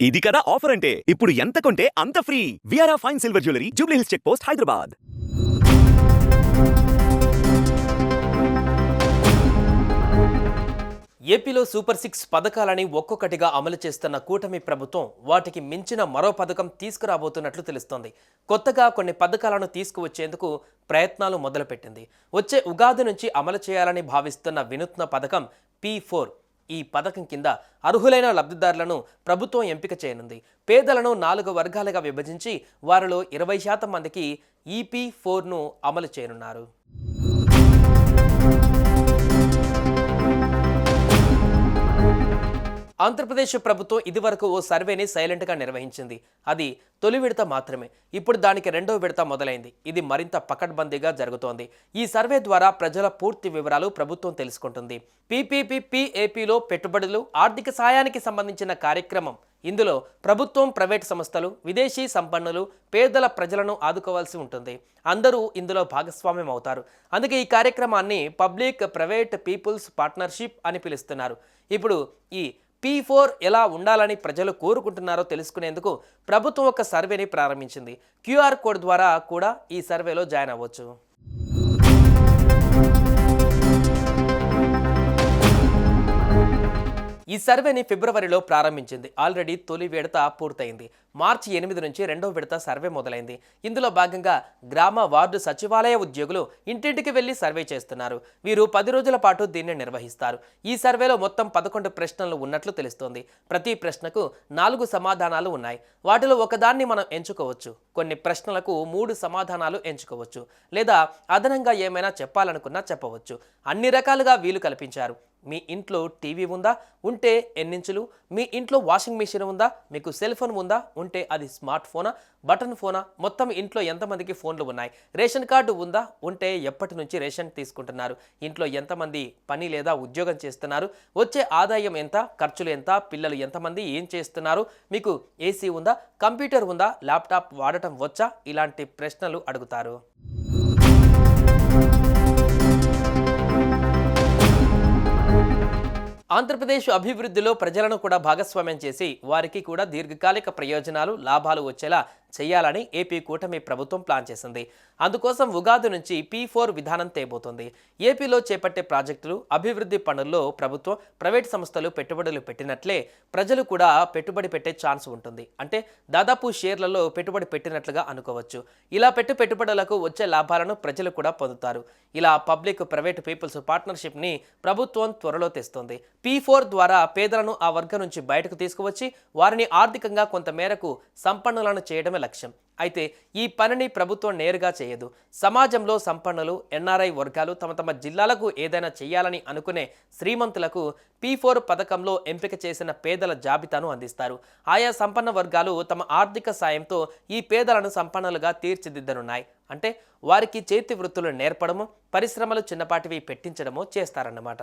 ఇది కదా ఆఫర్ అంటే? ఇప్పుడు ఎంత కొంటే అంత free. విఆర్ఆ fine silver jewellery Jubilee Hills check post Hyderabad. ఏపీలో సూపర్ సిక్స్ పథకాలని ఒక్కొక్కటిగా అమలు చేస్తున్న కూటమి ప్రభుత్వం వాటికి మించిన మరో పథకం తీసుకురాబోతున్నట్లు తెలుస్తోంది. కొత్తగా కొన్ని పథకాలను తీసుకువచ్చేందుకు ప్రయత్నాలు మొదలుపెట్టింది. వచ్చే ఉగాది నుంచి అమలు చేయాలని భావిస్తున్న వినూత్న పథకం పీ ఫోర్ ఈ పథకం కింద అర్హులైన లబ్ధిదారులను ప్రభుత్వం ఎంపిక చేయనుంది. పేదలను నాలుగు వర్గాలుగా విభజించి వారిలో ఇరవై శాతం మందికి ఈపీ ఫోర్ను అమలు చేయనున్నారు. ఆంధ్రప్రదేశ్ ప్రభుత్వం ఇదివరకు ఓ సర్వేని సైలెంట్గా నిర్వహించింది. అది తొలి విడత మాత్రమే. ఇప్పుడు దానికి రెండో విడత మొదలైంది. ఇది మరింత పకడ్బందీగా జరుగుతోంది. ఈ సర్వే ద్వారా ప్రజల పూర్తి వివరాలు ప్రభుత్వం తెలుసుకుంటుంది. పీపీపీపీఏపీలో పెట్టుబడులు ఆర్థిక సాయానికి సంబంధించిన కార్యక్రమం. ఇందులో ప్రభుత్వం ప్రైవేట్ సంస్థలు విదేశీ సంపన్నులు పేదల ప్రజలను ఆదుకోవాల్సి ఉంటుంది. అందరూ ఇందులో భాగస్వామ్యం అవుతారు. అందుకే ఈ కార్యక్రమాన్ని పబ్లిక్ ప్రైవేట్ పీపుల్స్ పార్ట్నర్షిప్ అని పిలుస్తున్నారు. ఇప్పుడు ఈ పీ ఫోర్ ఎలా ఉండాలని ప్రజలు కోరుకుంటున్నారో తెలుసుకునేందుకు ప్రభుత్వం ఒక సర్వేని ప్రారంభించింది. క్యూఆర్ కోడ్ ద్వారా కూడా ఈ సర్వేలో జాయిన్ అవ్వచ్చు. ఈ సర్వేని ఫిబ్రవరిలో ప్రారంభించింది. ఆల్రెడీ తొలి విడత పూర్తయింది. మార్చి ఎనిమిది నుంచి రెండో విడత సర్వే మొదలైంది. ఇందులో భాగంగా గ్రామ వార్డు సచివాలయ ఉద్యోగులు ఇంటింటికి వెళ్ళి సర్వే చేస్తున్నారు. వీరు పది రోజుల పాటు దీన్ని నిర్వహిస్తారు. ఈ సర్వేలో మొత్తం పదకొండు ప్రశ్నలు ఉన్నట్లు తెలుస్తోంది. ప్రతి ప్రశ్నకు నాలుగు సమాధానాలు ఉన్నాయి. వాటిలో ఒకదాన్ని మనం ఎంచుకోవచ్చు. కొన్ని ప్రశ్నలకు మూడు సమాధానాలు ఎంచుకోవచ్చు. లేదా అదనంగా ఏమైనా చెప్పాలనుకున్నా చెప్పవచ్చు. అన్ని రకాలుగా వీలు కల్పించారు. మీ ఇంట్లో టీవీ ఉందా? ఉంటే ఎన్నించులు. మీ ఇంట్లో వాషింగ్ మెషిన్ ఉందా? మీకు సెల్ ఫోన్ ఉందా? ఉంటే అది స్మార్ట్ ఫోనా? బటన్ ఫోనా? మొత్తం ఇంట్లో ఎంతమందికి ఫోన్లు ఉన్నాయి? రేషన్ కార్డు ఉందా? ఉంటే ఎప్పటి నుంచి రేషన్ తీసుకుంటున్నారు? ఇంట్లో ఎంతమంది పని లేదా ఉద్యోగం చేస్తున్నారు? వచ్చే ఆదాయం ఎంత? ఖర్చులు ఎంత? పిల్లలు ఎంతమంది? ఏం చేస్తున్నారు? మీకు ఏసీ ఉందా? కంప్యూటర్ ఉందా? ల్యాప్టాప్ వాడటం వచ్చా? ఇలాంటి ప్రశ్నలు అడుగుతారు. ఆంధ్రప్రదేశ్ అభివృద్ధిలో ప్రజలను కూడా భాగస్వామ్యం చేసి వారికి కూడా దీర్ఘకాలిక ప్రయోజనాలు లాభాలు వచ్చేలా చేయాలని ఏపీ కూటమి ప్రభుత్వం ప్లాన్ చేసింది. అందుకోసం ఉగాది నుంచి పీ ఫోర్ విధానం తేబోతోంది. ఏపీలో చేపట్టే ప్రాజెక్టులు అభివృద్ధి పనుల్లో ప్రభుత్వం ప్రైవేట్ సంస్థలు పెట్టుబడులు పెట్టినట్లే ప్రజలు కూడా పెట్టుబడి పెట్టే ఛాన్స్ ఉంటుంది. అంటే దాదాపు షేర్లలో పెట్టుబడి పెట్టినట్లుగా అనుకోవచ్చు. ఇలా పెట్టు పెట్టుబడులకు వచ్చే లాభాలను ప్రజలు కూడా పొందుతారు. ఇలా పబ్లిక్ ప్రైవేట్ పీపుల్స్ పార్ట్నర్షిప్ని ప్రభుత్వం త్వరలో తెస్తుంది. పీ ఫోర్ ద్వారా పేదలను ఆ వర్గం నుంచి బయటకు తీసుకువచ్చి వారిని ఆర్థికంగా కొంత మేరకు సంపన్నులను చేయడమే లక్ష్యం. అయితే ఈ పనిని ప్రభుత్వం నేరుగా చేయదు. సమాజంలో సంపన్నులు ఎన్ఆర్ఐ వర్గాలు తమ తమ జిల్లాలకు ఏదైనా చేయాలని అనుకునే శ్రీమంతులకు పీ ఫోర్ పథకంలో ఎంపిక చేసిన పేదల జాబితాను అందిస్తారు. ఆయా సంపన్న వర్గాలు తమ ఆర్థిక సాయంతో ఈ పేదలను సంపన్నులుగా తీర్చిదిద్దనున్నాయి. అంటే వారికి చేతి వృత్తులు నేర్పడము పరిశ్రమలు చిన్నపాటివి పెట్టించడము చేస్తారన్నమాట.